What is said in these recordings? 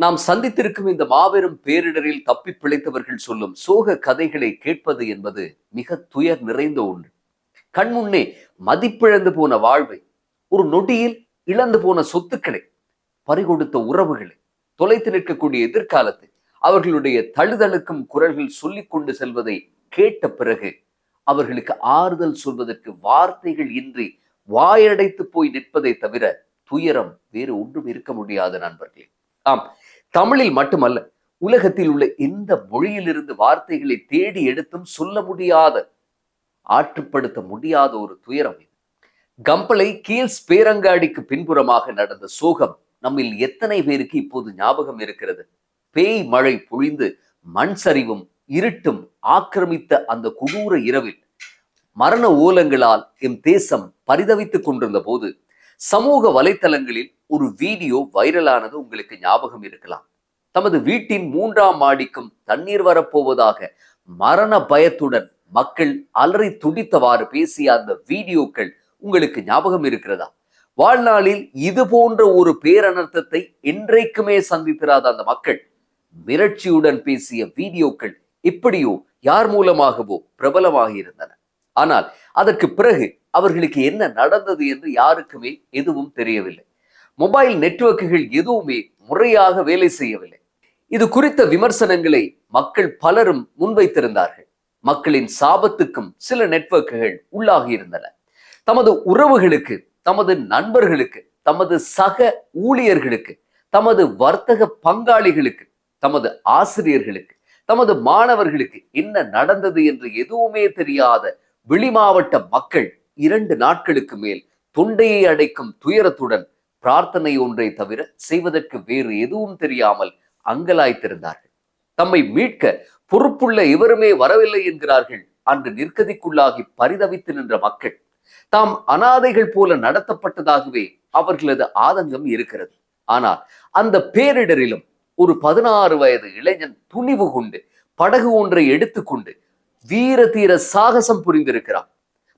நாம் சந்தித்திருக்கும் இந்த மாபெரும் பேரிடரில் தப்பி பிழைத்தவர்கள் சொல்லும் சோக கதைகளை கேட்பது என்பது மிக துயர் நிறைந்த ஒன்று. கண்முன்னே மதிப்பிழந்து போன வாழ்வை ஒரு நொடியில் இழந்து போன சொத்துக்களை பறிகொடுத்த உறவுகளை தொலைத்து நிற்கக்கூடிய எதிர்காலத்தை அவர்களுடைய தழுதழுக்கும் குரல்கள் சொல்லிக் கொண்டு செல்வதை கேட்ட பிறகு அவர்களுக்கு ஆறுதல் சொல்வதற்கு வார்த்தைகள் இன்றி வாயடைத்து போய் நிற்பதை தவிர துயரம் வேறு ஒன்றும் இருக்க முடியாது நண்பர்களே. ஆம் தமிழில் மட்டுமல்ல உலகத்தில் உள்ள எந்த மொழியிலிருந்து வார்த்தைகளை தேடி எடுத்தும் சொல்ல முடியாத ஆற்றுப்படுத்த முடியாத ஒரு துயரம் இது. கம்பளை கீழ்ஸ் பேரங்காடிக்கு பின்புறமாக நடந்த சோகம் நம்மில் எத்தனை பேருக்கு இப்போது ஞாபகம் இருக்கிறது? பேய் மழை பொழிந்து மண் சரிவும் இருட்டும் ஆக்கிரமித்த அந்த கொடூர இரவில் மரண ஓலங்களால் எம் தேசம் பரிதவித்துக் கொண்டிருந்த போது சமூக வலைத்தளங்களில் ஒரு வீடியோ வைரலானது உங்களுக்கு ஞாபகம் இருக்கலாம். தமது வீட்டின் மூன்றாம் மாடிக்கும் தண்ணீர் வரப்போவதாக மரண பயத்துடன் மக்கள் அலறி துடித்தவாறு பேசிய அந்த வீடியோக்கள் உங்களுக்கு ஞாபகம் இருக்கிறதா? வாழ்நாளில் இது போன்ற ஒரு பேரனர்த்தத்தை என்றைக்குமே சந்தித்திராத அந்த மக்கள் மிரட்சியுடன் பேசிய வீடியோக்கள் எப்படியோ யார் மூலமாகவோ பிரபலமாக இருந்தன. ஆனால் அதற்கு பிறகு அவர்களுக்கு என்ன நடந்தது என்று யாருக்குமே எதுவும் தெரியவில்லை. மொபைல் நெட்வொர்க்குகள் எதுவுமே முறையாக வேலை செய்யவில்லை. இது குறித்த விமர்சனங்களை மக்கள் பலரும் முன்வைத்திருந்தார்கள். மக்களின் சாபத்துக்கும் சில நெட்வொர்க்குகள் உள்ளாகி இருந்தன. தமது உறவுகளுக்கு தமது நண்பர்களுக்கு தமது சக ஊழியர்களுக்கு தமது வர்த்தக பங்காளிகளுக்கு தமது ஆசிரியர்களுக்கு தமது மாணவர்களுக்கு என்ன நடந்தது என்று எதுவுமே தெரியாத வெளிமாவட்ட மக்கள் இரண்டு நாட்களுக்கு மேல் தொண்டையை அடைக்கும் துயரத்துடன் பிரார்த்தனை ஒன்றை தவிர செய்வதற்கு வேறு எதுவும் தெரியாமல் அங்கலாய்த்திருந்தார்கள். தம்மை மீட்க பொறுப்புள்ள இவருமே வரவில்லை என்கிறார்கள். அன்று நிற்கதிக்குள்ளாகி பரிதவித்து நின்ற மக்கள் தாம் அனாதைகள் போல நடத்தப்பட்டதாகவே அவர்களது ஆதங்கம் இருக்கிறது. ஆனால் அந்த பேரிடரிலும் ஒரு பதினாறு வயது இளைஞன் துணிவு கொண்டு படகு ஒன்றை எடுத்துக்கொண்டு வீர தீர சாகசம் புரிந்திருக்கிறான்.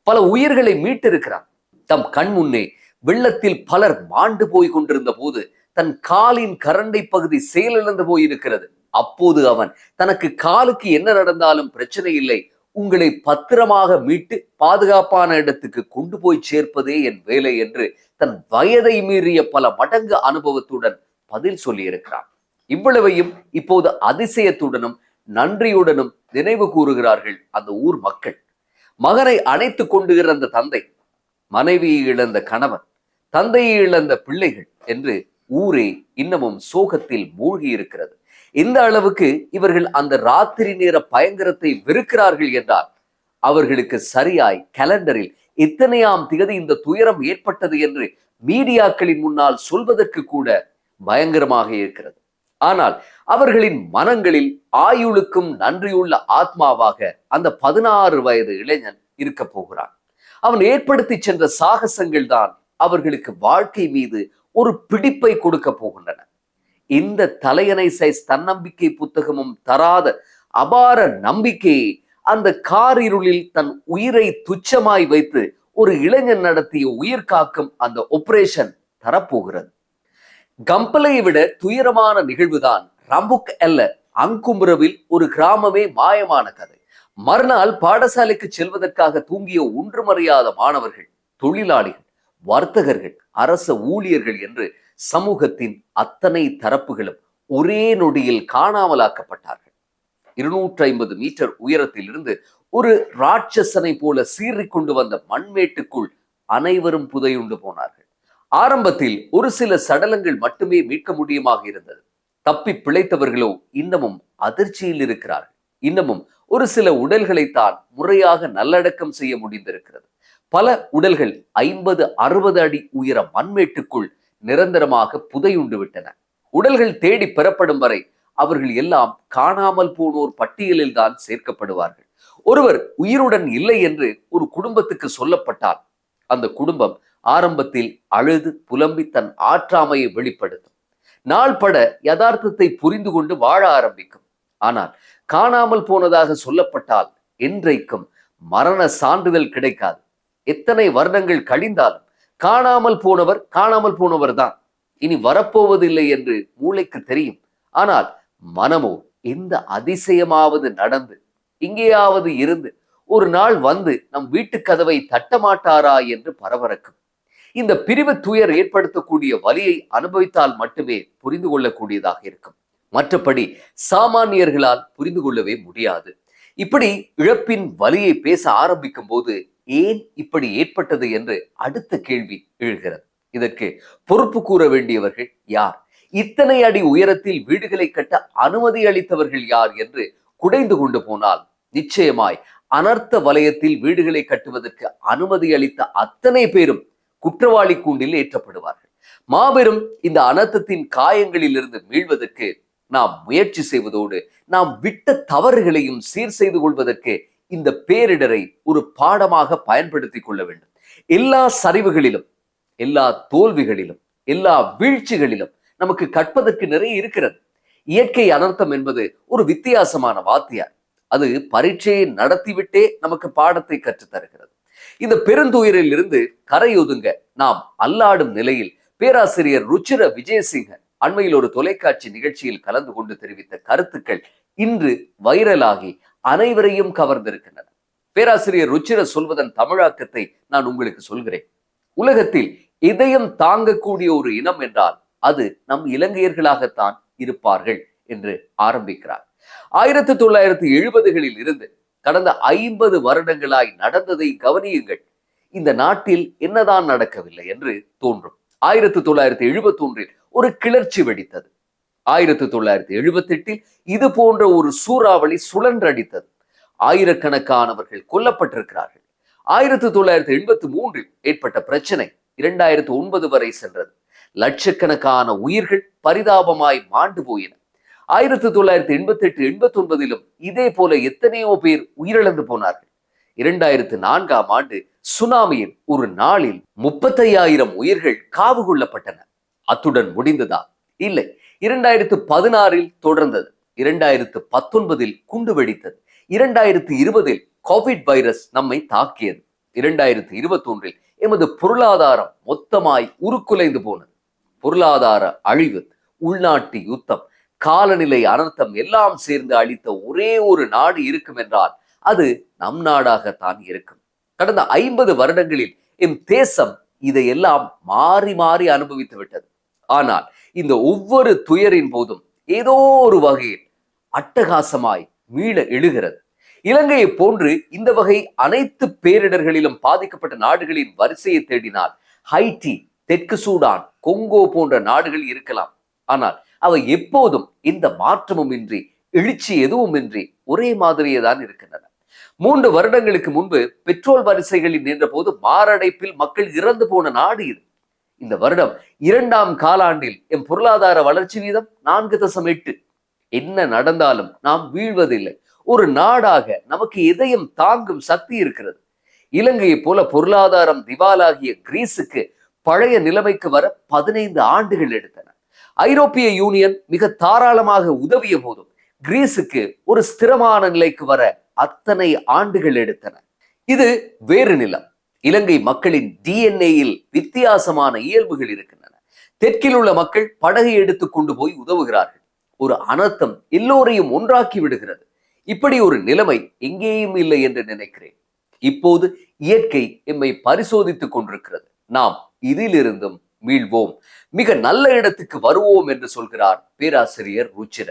பல உயிர்களை மீட்டிருக்கிறான். தம் கண் முன்னே வெள்ளத்தில் பலர் மாண்டு போய் கொண்டிருந்த போது தன் காலின் கரண்டை பகுதி செயலிழந்து போயிருக்கிறது அப்போது அவன் தனக்கு காலுக்கு என்ன நடந்தாலும் பிரச்சனை இல்லை. உங்களை பத்திரமாக மீட்டு பாதுகாப்பான இடத்துக்கு கொண்டு போய் சேர்ப்பதே என் வேலை என்று தன் வயதை மீறிய பல மடங்கு அனுபவத்துடன் பதில் சொல்லியிருக்கிறான். இவ்வளவையும் இப்போது அதிசயத்துடனும் நன்றியுடனும் நினைவு கூறுகிறார்கள் அந்த ஊர் மக்கள். மகனை அணைத்து கொண்டு அந்த தந்தை மனைவியை இழந்த கணவன் தந்தையை இழந்த பிள்ளைகள் என்று ஊரே இன்னமும் சோகத்தில் மூழ்கி இருக்கிறது இந்த அளவுக்கு இவர்கள் அந்த ராத்திரி நேர பயங்கரத்தை வெறுக்கிறார்கள் என்றால் அவர்களுக்கு சரியாய் கேலண்டரில் எத்தனையாம் திகதி இந்த துயரம் ஏற்பட்டது என்று மீடியாக்களின் முன்னால் சொல்வதற்கு கூட பயங்கரமாக இருக்கிறது. ஆனால் அவர்களின் மனங்களில் ஆயுளுக்கும் நன்றியுள்ள ஆத்மாவாக அந்த பதினாறு வயது இளைஞன் இருக்க போகிறான். அவன் ஏற்படுத்தி சென்ற சாகசங்கள் தான் அவர்களுக்கு வாழ்க்கை மீது ஒரு பிடிப்பை கொடுக்க போகின்றன. இந்த தலையணை சைஸ் தன்னம்பிக்கை புத்தகமும் தராத அபார நம்பிக்கையை அந்த காரிருளில் தன் உயிரை துச்சமாய் வைத்து ஒரு இளைஞன் நடத்திய உயிர் காக்கும் அந்த ஆபரேஷன் தரப்போகிறது. கம்பலையை விட துயரமான நிகழ்வுதான் ரம்புக் அல்ல அங்கும்புரவில் ஒரு கிராமமே மாயமான கதை. மறுநாள் பாடசாலைக்கு செல்வதற்காக தூங்கிய ஒன்றுமறையாத மாணவர்கள் தொழிலாளிகள் வர்த்தகர்கள் அரச ஊழியர்கள் என்று சமூகத்தின் அத்தனை தரப்புகளும் ஒரே நொடியில் காணாமலாக்கப்பட்டார்கள். இருநூற்றி ஐம்பது மீட்டர் உயரத்தில் இருந்து ஒரு ராட்சசனை போல சீறிக் கொண்டு வந்த மண்மேட்டுக்குள் அனைவரும் புதையுண்டு போனார்கள். ஆரம்பத்தில் ஒரு சில சடலங்கள் மட்டுமே மீட்க முடியுமாக இருந்தது. தப்பி பிழைத்தவர்களோ இன்னமும் அதிர்ச்சியில் இருக்கிறார்கள். இன்னமும் ஒரு சில உடல்களைத்தான் முறையாக நல்லடக்கம் செய்ய முடிந்திருக்கிறது. பல உடல்கள் ஐம்பது அறுபது அடி உயர மண்மேட்டுக்குள் நிரந்தரமாக புதையுண்டு விட்டன. உடல்கள் தேடி பெறப்படும் வரை அவர்கள் எல்லாம் காணாமல் போனோர் பட்டியலில் தான் சேர்க்கப்படுவார்கள். ஒருவர் உயிருடன் இல்லை என்று ஒரு குடும்பத்துக்கு சொல்லப்பட்டால் அந்த குடும்பம் ஆரம்பத்தில் அழுது புலம்பி தன் ஆற்றாமையை வெளிப்படுத்தும். நாள் பட யதார்த்தத்தை புரிந்து கொண்டு வாழ ஆரம்பிக்கும். ஆனால் காணாமல் போனதாக சொல்லப்பட்டால் என்றைக்கும் மரண சான்றிதழ் கிடைக்காது. எத்தனை வருடங்கள் கழிந்தாலும் காணாமல் போனவர் காணாமல் போனவர் தான். இனி வரப்போவதில்லை என்று மூளைக்கு தெரியும். ஆனால் மனமோ எந்த அதிசயமாவது நடந்து இங்கேயாவது இருந்து ஒரு நாள் வந்து நம் வீட்டு கதவை தட்டமாட்டாரா என்று பரபரக்கும். இந்த பிரிவு துயர் ஏற்படுத்தக்கூடிய வலியை அனுபவித்தால் மட்டுமே புரிந்து கொள்ளக்கூடியதாக இருக்கும். மற்றபடி சாமானியர்களால் புரிந்து கொள்ளவே முடியாது. இப்படி இழப்பின் வலியை பேச ஆரம்பிக்கும் போது ஏன் இப்படி ஏற்பட்டது என்று அடுத்த கேள்வி எழுகிறது. இதற்கு பொறுப்பு கூற வேண்டியவர்கள் யார்? இத்தனை அடி உயரத்தில் வீடுகளை கட்ட அனுமதி அளித்தவர்கள் யார் என்று குடைந்து கொண்டு போனால் நிச்சயமாய் அனர்த்த வலயத்தில் வீடுகளை கட்டுவதற்கு அனுமதி அளித்த அத்தனை பேரும் குற்றவாளி கூண்டில் ஏற்றப்படுவார்கள். மாபெரும் இந்த அனர்த்தத்தின் காயங்களிலிருந்து மீள்வதற்கு நாம் முயற்சி செய்வதோடு நாம் விட்ட தவறுகளையும் சீர் செய்து கொள்வதற்கு இந்த பேரிடரை ஒரு பாடமாக பயன்படுத்திக் கொள்ள வேண்டும். எல்லா சரிவுகளிலும் எல்லா தோல்விகளிலும் எல்லா வீழ்ச்சிகளிலும் நமக்கு கற்பதற்கு நிறைய இருக்கிறது. இயற்கை அனர்த்தம் என்பது ஒரு வித்தியாசமான வாத்தியார் அது பரீட்சையை நடத்திவிட்டே நமக்கு பாடத்தை கற்றுத் தருகிறது இந்த பெருந்துயரில் இருந்து கரையொதுங்க நாம் அல்லாடும் நிலையில் பேராசிரியர் ருச்சிர விஜயசிங்க அண்மையில் ஒரு தொலைக்காட்சி நிகழ்ச்சியில் கலந்து கொண்டு தெரிவித்த கருத்துக்கள் இன்று வைரலாகி அனைவரையும் கவர்ந்திருக்கின்றன. பேராசிரியர் ருச்சிர சொல்வதன் தமிழாக்கத்தை நான் உங்களுக்கு சொல்கிறேன். உலகத்தில் இதயம் தாங்கக்கூடிய ஒரு இனம் என்றால் அது நம் இலங்கையர்களாகத்தான் இருப்பார்கள் என்று ஆரம்பிக்கிறார். ஆயிரத்தி தொள்ளாயிரத்தி எழுபதுகளில் இருந்து கடந்த ஐம்பது வருடங்களாய் நடந்ததை கவனியுங்கள். இந்த நாட்டில் என்னதான் நடக்கவில்லை என்று தோன்றும். ஆயிரத்தி தொள்ளாயிரத்தி எழுபத்தி ஒன்றில் ஒரு கிளர்ச்சி வெடித்தது. ஆயிரத்தி தொள்ளாயிரத்தி எழுபத்தி எட்டில் இது போன்ற ஒரு சூறாவளி சுழன்றடித்தது. ஆயிரக்கணக்கானவர்கள் கொல்லப்பட்டிருக்கிறார்கள். ஆயிரத்தி தொள்ளாயிரத்தி எண்பத்தி மூன்றில் ஏற்பட்ட பிரச்சனை இரண்டாயிரத்தி ஒன்பது வரை சென்றது. லட்சக்கணக்கான உயிர்கள் பரிதாபமாய் மாண்டு போயின. ஆயிரத்தி தொள்ளாயிரத்தி எண்பத்தி எட்டு எண்பத்தி ஒன்பதிலும் இதே போல எத்தனையோ பேர் உயிரிழந்து போனார்கள். இரண்டாயிரத்து நான்காம் ஆண்டு சுனாமியின் ஒரு நாளில் முப்பத்தையாயிரம் உயிர்கள் காவு கொள்ளப்பட்டன. அத்துடன் முடிந்ததா? இல்லை. இரண்டாயிரத்து பதினாறில் தொடர்ந்தது. இரண்டாயிரத்து பத்தொன்பதில் குண்டு வெடித்தது. இரண்டாயிரத்து இருபதில் கோவிட் வைரஸ் நம்மை தாக்கியது. இரண்டாயிரத்து இருபத்தி ஒன்றில் எமது பொருளாதாரம் மொத்தமாய் உருக்குலைந்து போனது. பொருளாதார அழிவு உள்நாட்டு யுத்தம் காலநிலை அனர்த்தம் எல்லாம் சேர்ந்து அளித்த ஒரே ஒரு நாடு இருக்கும் என்றால் அது நம் நாடாகத்தான் இருக்கும். கடந்த ஐம்பது வருடங்களில் எம் தேசம் இதையெல்லாம் மாறி மாறி அனுபவித்து விட்டது. ஆனால் இந்த ஒவ்வொரு துயரின் போதும் ஏதோ ஒரு வகையில் அட்டகாசமாய் மீள எழுகிறது. இலங்கையை போன்று இந்த வகை அனைத்து பேரிடர்களிலும் பாதிக்கப்பட்ட நாடுகளின் வரிசையை தேடினால் ஹைட்டி தெற்கு சூடான் கொங்கோ போன்ற நாடுகள் இருக்கலாம். ஆனால் அவை எப்போதும் இந்த மாற்றமும் இன்றி எழுச்சி எதுவும் இன்றி ஒரே மாதிரியே தான் இருக்கின்றன. மூன்று வருடங்களுக்கு முன்பு பெட்ரோல் வரிசைகளில் நின்ற போது மாரடைப்பில் மக்கள் இறந்து போன நாடு இது. இந்த வருடம் இரண்டாம் காலாண்டில் எம் பொருளாதார வளர்ச்சி வீதம் நான்கு தசம் எட்டு என்ன நடந்தாலும் நாம் வீழ்வதில்லை. ஒரு நாடாக நமக்கு இதயம் தாங்கும் சக்தி இருக்கிறது. இலங்கையை போல பொருளாதாரம் திவாலாகிய கிரீஸுக்கு பழைய நிலைமைக்கு வர பதினைந்து ஆண்டுகள் எடுத்தன. ஐரோப்பிய யூனியன் மிக தாராளமாக உதவிய போதும் கிரீஸுக்கு ஒரு ஸ்திரமான நிலைக்கு வர அத்தனை ஆண்டுகள் எடுத்தன. இது வேறு நிலம். இலங்கை மக்களின் டிஎன்ஏயில் வித்தியாசமான இயல்புகள் இருக்கின்றன. தெற்கில் உள்ள மக்கள் படகை எடுத்து கொண்டு போய் உதவுகிறார்கள். ஒரு அனர்த்தம் எல்லோரையும் ஒன்றாக்கி விடுகிறது. இப்படி ஒரு நிலைமை எங்கேயும் இல்லை என்று நினைக்கிறேன். இப்போது இயற்கை எம்மை பரிசோதித்துக் கொண்டிருக்கிறது. நாம் இதிலிருந்தும் மீள்வோம். மிக நல்ல இடத்துக்கு வருவோம் என்று சொல்கிறார் பேராசிரியர் ருச்சிர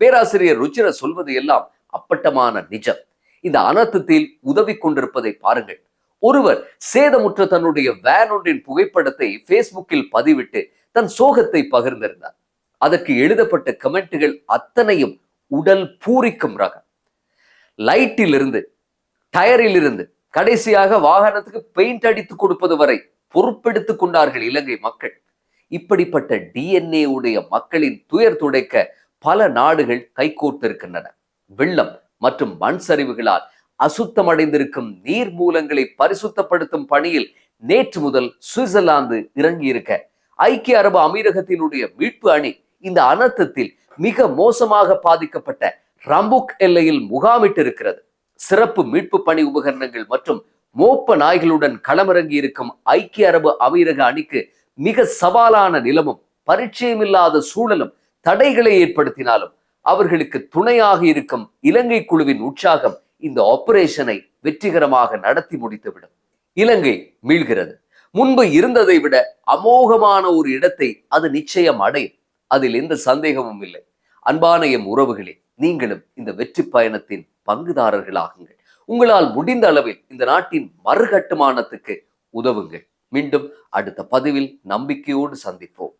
பேராசிரியர் ருச்சிர சொல்வது எல்லாம் அப்பட்டமான நிஜம். இந்த அனர்த்தத்தில் உதவி கொண்டிருப்பதை பாருங்கள். ஒருவர் சேதமுற்ற தன்னுடைய வேன் ஒன்றின் புகைப்படத்தை பேஸ்புக்கில் பதிவிட்டு தன் சோகத்தை பகிர்ந்திருந்தார். அதற்கு எழுதப்பட்ட கமெண்ட்டுகள் அத்தனையும் உடல் பூரிக்கும் ரகம். லைட்டில் இருந்து டயரில் இருந்து கடைசியாக வாகனத்துக்கு பெயிண்ட் அடித்து கொடுப்பது வரை பொறுப்பெடுத்துக் கொண்டார்கள் இலங்கை மக்கள். இப்படிப்பட்ட டிஎன்ஏ உடைய மக்களின் துயர் துடைக்க பல நாடுகள் கைகோர்த்திருக்கின்றன. வெள்ளம் மற்றும் மண் சரிவுகளால் அசுத்தமடைந்திருக்கும் நீர் மூலங்களை பரிசுத்தப்படுத்தும் பணியில் நேற்று முதல் சுவிட்சர்லாந்து இறங்கியிருக்க. ஐக்கிய அரபு அமீரகத்தினுடைய மீட்பு அணி இந்த அனர்த்தத்தில் மிக மோசமாக பாதிக்கப்பட்ட ரம்புக் எல்லையில் முகாமிட்டிருக்கிறது. சிறப்பு மீட்பு பணி உபகரணங்கள் மற்றும் மோப்ப நாய்களுடன் களமிறங்கி இருக்கும் ஐக்கிய அரபு அமீரக அணிக்கு மிக சவாலான நிலமும் பரிச்சயமில்லாத சூழலும் தடைகளை ஏற்படுத்தினாலும் அவர்களுக்கு துணையாக இருக்கும் இலங்கை குழுவின் உற்சாகம் இந்த ஆபரேஷனை வெற்றிகரமாக நடத்தி முடித்துவிடும். இலங்கை மீள்கிறது. முன்பு இருந்ததை விட அமோகமான ஒரு இடத்தை அது நிச்சயம் அடையும். அதில் எந்த சந்தேகமும் இல்லை. அன்பான எம் உறவுகளே நீங்களும் இந்த வெற்றி பயணத்தின் பங்குதாரர்களாகுங்கள். உங்களால் முடிந்த அளவில் இந்த நாட்டின் மறுகட்டுமானத்துக்கு உதவுங்கள். மீண்டும் அடுத்த பதிவில் நம்பிக்கையோடு சந்திப்போம்.